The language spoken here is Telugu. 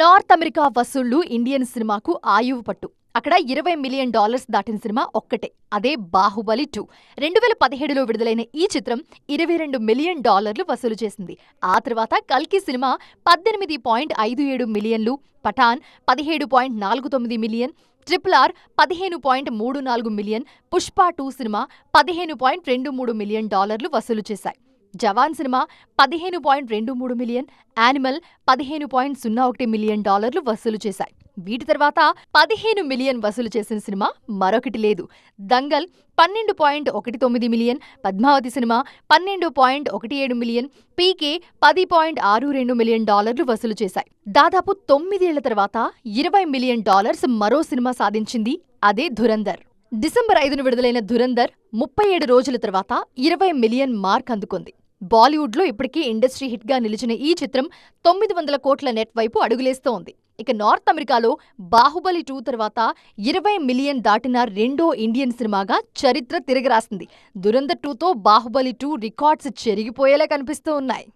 నార్త్ అమెరికా వసూళ్ళు ఇండియన్ సినిమాకు ఆయువు పట్టు. అక్కడ ఇరవై మిలియన్ డాలర్స్ దాటిన సినిమా ఒక్కటే అదే బాహుబలి టూ. రెండు వేల పదిహేడులో విడుదలైన ఈ చిత్రం ఇరవై రెండు మిలియన్ డాలర్లు వసూలు చేసింది. ఆ తర్వాత కల్కి సినిమా పద్దెనిమిది పాయింట్ ఐదు ఏడు మిలియన్లు పఠాన్ పదిహేడు పాయింట్ నాలుగు తొమ్మిది మిలియన్ ట్రిపుల్ ఆర్ పదిహేను పాయింట్ మూడు నాలుగు మిలియన్ పుష్ప టూ సినిమా పదిహేను పాయింట్ రెండు మూడు మిలియన్ డాలర్లు వసూలు చేశాయి. జవాన్ సినిమా పదిహేను పాయింట్ రెండు మూడు మిలియన్ యానిమల్ పదిహేను పాయింట్ సున్నా ఒకటి మిలియన్ డాలర్లు వసూలు చేశాయి. వీటి తర్వాత పదిహేను మిలియన్ వసూలు చేసిన సినిమా మరొకటి లేదు. దంగల్ పన్నెండు పాయింట్ ఒకటి తొమ్మిది మిలియన్ పద్మావతి సినిమా పన్నెండు పాయింట్ ఒకటి ఏడు మిలియన్ పీకే పది పాయింట్ ఆరు రెండు మిలియన్ డాలర్లు వసూలు చేశాయి. దాదాపు తొమ్మిదేళ్ళ తర్వాత ఇరవై మిలియన్ డాలర్స్ మరో సినిమా సాధించింది అదే ధురంధర్. డిసెంబర్ ఐదున విడుదలైన ధురంధర్ ముప్పై ఏడు రోజుల తర్వాత ఇరవై మిలియన్ మార్క్ అందుకుంది. బాలీవుడ్లో ఇప్పటికీ ఇండస్ట్రీ హిట్గా నిలిచిన ఈ చిత్రం తొమ్మిది వందల కోట్ల నెట్ వైపు అడుగులేస్తోంది. ఇక నార్త్ అమెరికాలో బాహుబలి టూ తర్వాత ఇరవై మిలియన్ దాటిన రెండో ఇండియన్ సినిమాగా చరిత్ర తిరగరాసింది. దురంధర్ టూతో బాహుబలి టూ రికార్డ్స్ చెరిగిపోయేలా కనిపిస్తూ ఉన్నాయి.